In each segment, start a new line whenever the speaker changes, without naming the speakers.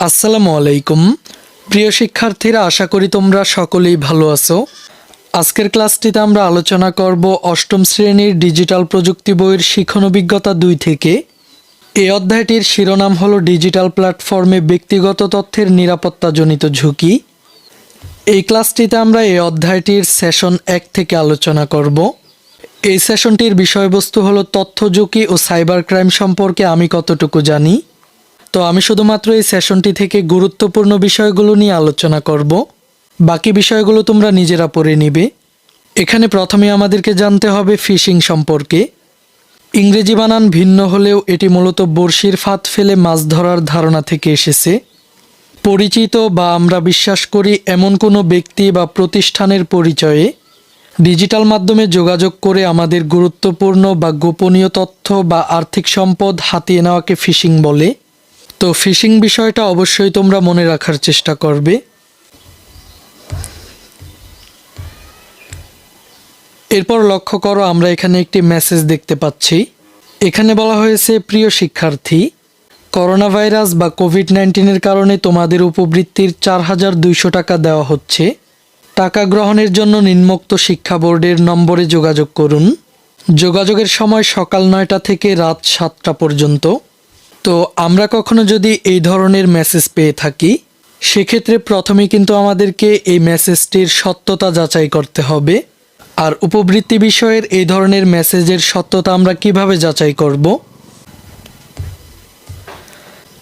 আসসালামু আলাইকুম। প্রিয় শিক্ষার্থীরা, আশা করি তোমরা সকলেই ভালো আছো। আজকের ক্লাসটিতে আমরা আলোচনা করব অষ্টম শ্রেণির ডিজিটাল প্রযুক্তি বইয়ের শিখন অভিজ্ঞতা দুই থেকে। এই অধ্যায়টির শিরোনাম হল ডিজিটাল প্ল্যাটফর্মে ব্যক্তিগত তথ্যের নিরাপত্তাজনিত ঝুঁকি। এই ক্লাসটিতে আমরা এই অধ্যায়টির সেশন এক থেকে আলোচনা করব। এই সেশনটির বিষয়বস্তু হলো তথ্য ঝুঁকি ও সাইবার ক্রাইম সম্পর্কে আমি কতটুকু জানি। তো আমি শুধুমাত্র এই সেশনটি থেকে গুরুত্বপূর্ণ বিষয়গুলো নিয়ে আলোচনা করব। বাকি বিষয়গুলো তোমরা নিজেরা পড়ে নিবে। এখানে প্রথমে আমাদেরকে জানতে হবে ফিশিং সম্পর্কে। ইংরেজি বানান ভিন্ন হলেও এটি মূলত বড়শির ফাঁদ ফেলে মাছ ধরার ধারণা থেকে এসেছে। পরিচিত বা আমরা বিশ্বাস করি এমন কোনো ব্যক্তি বা প্রতিষ্ঠানের পরিচয়ে ডিজিটাল মাধ্যমে যোগাযোগ করে আমাদের গুরুত্বপূর্ণ বা গোপনীয় তথ্য বা আর্থিক সম্পদ হাতিয়ে নেওয়াকে ফিশিং বলে। তো ফিশিং বিষয়টা অবশ্যই তোমরা মনে রাখার চেষ্টা করবে। এরপর লক্ষ্য করো, আমরা এখানে একটি মেসেজ দেখতে পাচ্ছি। এখানে বলা হয়েছে, প্রিয় শিক্ষার্থী করোনা ভাইরাস বা কোভিড নাইন্টিনের কারণে তোমাদের উপবৃত্তির চার হাজার দুইশো টাকা দেওয়া হচ্ছে। টাকা গ্রহণের জন্য নিম্নোক্ত শিক্ষা বোর্ডের নম্বরে যোগাযোগ করুন। যোগাযোগের সময় সকাল নয়টা থেকে রাত সাতটা পর্যন্ত। তো আমরা কখনো যদি এই ধরনের মেসেজ পেয়ে থাকি, সেক্ষেত্রে প্রথমে কিন্তু আমাদেরকে এই মেসেজটির সত্যতা যাচাই করতে হবে। আর উপবৃত্তি বিষয়ের এই ধরনের মেসেজের সত্যতা আমরা কীভাবে যাচাই করব?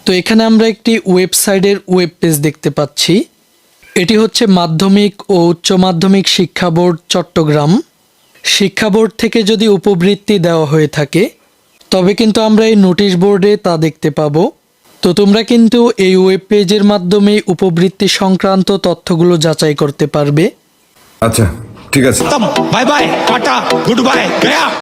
তো এখানে আমরা একটি ওয়েবসাইটের ওয়েব পেজ দেখতে পাচ্ছি। এটি হচ্ছে মাধ্যমিক ও উচ্চ মাধ্যমিক শিক্ষা বোর্ড চট্টগ্রাম। শিক্ষা বোর্ড থেকে যদি উপবৃত্তি দেওয়া হয়ে থাকে তবে কিন্তু আমরা এই নোটিশ বোর্ডে তা দেখতে পাবো। তো তোমরা কিন্তু এই ওয়েব পেজের মাধ্যমে উপবৃত্তি সংক্রান্ত তথ্যগুলো যাচাই করতে পারবে।
আচ্ছা ঠিক আছে।
Bye bye tata good bye Gaya.